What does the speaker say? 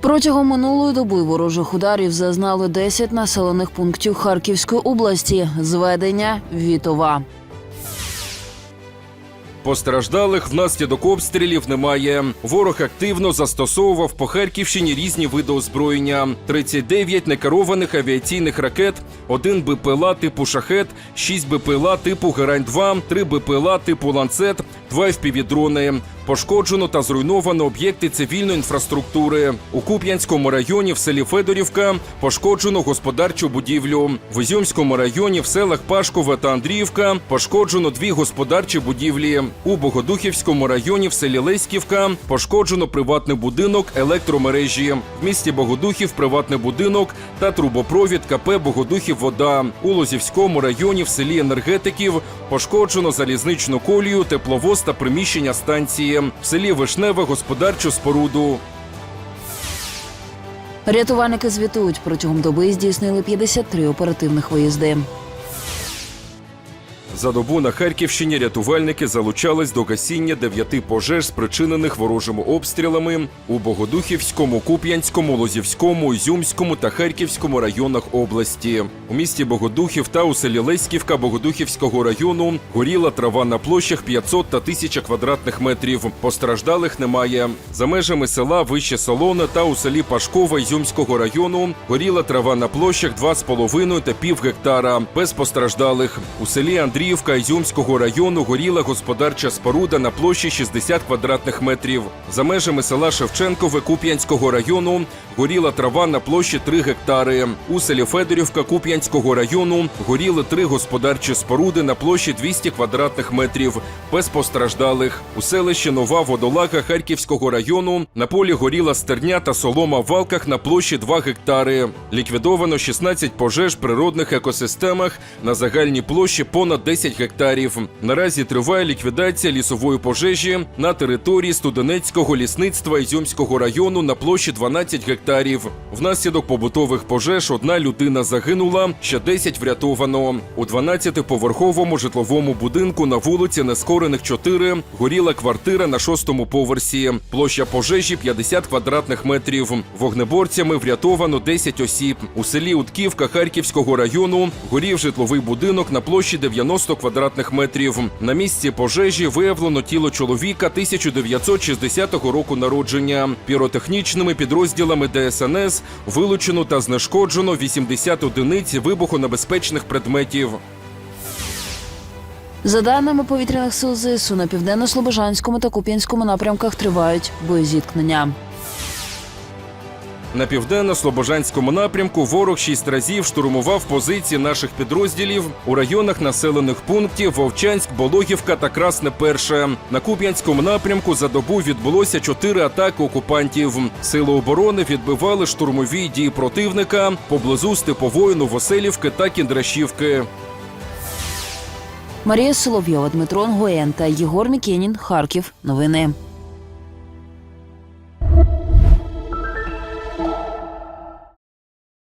Протягом минулої доби ворожих ударів зазнали 10 населених пунктів Харківської області. Зведення Вітова. Постраждалих внаслідок обстрілів немає. Ворог активно застосовував по Харківщині різні види озброєння: 39 некерованих авіаційних ракет, 1 БПЛА типу шахет, 6 БПЛА типу Герань-2, 3 БПЛА типу ланцет, 2 FPV-дрони. Пошкоджено та зруйновано об'єкти цивільної інфраструктури. У Куп'янському районі в селі Федорівка пошкоджено господарчу будівлю. В Ізюмському районі в селах Пашкове та Андріївка пошкоджено дві господарчі будівлі. У Богодухівському районі в селі Леськівка пошкоджено приватний будинок електромережі. В місті Богодухів приватний будинок та трубопровід КП Богодухів Вода. У Лозівському районі в селі Енергетиків пошкоджено залізничну колію, тепловоз та приміщення станції. В селі Вишневе господарчу споруду. Рятувальники звітують протягом доби здійснили 53 оперативних виїзди. За добу на Харківщині рятувальники залучались до гасіння дев'яти пожеж, спричинених ворожими обстрілами у Богодухівському, Куп'янському, Лозівському, Ізюмському та Харківському районах області. У місті Богодухів та у селі Леськівка Богодухівського району горіла трава на площах 500 та 1000 квадратних метрів. Постраждалих немає. За межами села Вище Солоне та у селі Пашкова Ізюмського району горіла трава на площах 2,5 та пів гектара. Без постраждалих. У селі Андріївка Ізюмського району горіла господарча споруда на площі 60 квадратних метрів. За межами села Шевченкове Куп'янського району горіла трава на площі 3 гектари. У селі Федорівка Куп'янського району горіли три господарчі споруди на площі 200 квадратних метрів. Без постраждалих. У селищі Нова Водолага Харківського району на полі горіла стерня та солома в валках на площі 2 гектари. Ліквідовано 16 пожеж природних екосистемах на загальній площі понад 10 гектарів. Наразі триває ліквідація лісової пожежі на території Студенецького лісництва Ізюмського району на площі 12 гектарів. Внаслідок побутових пожеж одна людина загинула, ще 10 врятовано. У 12-поверховому житловому будинку на вулиці Нескорених 4 горіла квартира на шостому поверсі. Площа пожежі 50 квадратних метрів. Вогнеборцями врятовано 10 осіб. У селі Утківка Харківського району горів житловий будинок на площі 90 квадратних метрів. На місці пожежі виявлено тіло чоловіка 1960 року народження. Піротехнічними підрозділами ДСНС вилучено та знешкоджено 80 одиниць вибухонебезпечних предметів. За даними повітряних сил ЗСУ, на південно-слобожанському та Куп'янському напрямках тривають боєзіткнення. На південно-слобожанському напрямку ворог шість разів штурмував позиції наших підрозділів у районах населених пунктів Вовчанськ, Бологівка та Красне Перше. На Куп'янському напрямку за добу відбулося чотири атаки окупантів. Сили оборони відбивали штурмові дії противника поблизу Степової Новоселівки та Кіндрашівки. Марія Соловйова, Дмитро Нгоєн та Єгор Мікенін. Харків. Новини.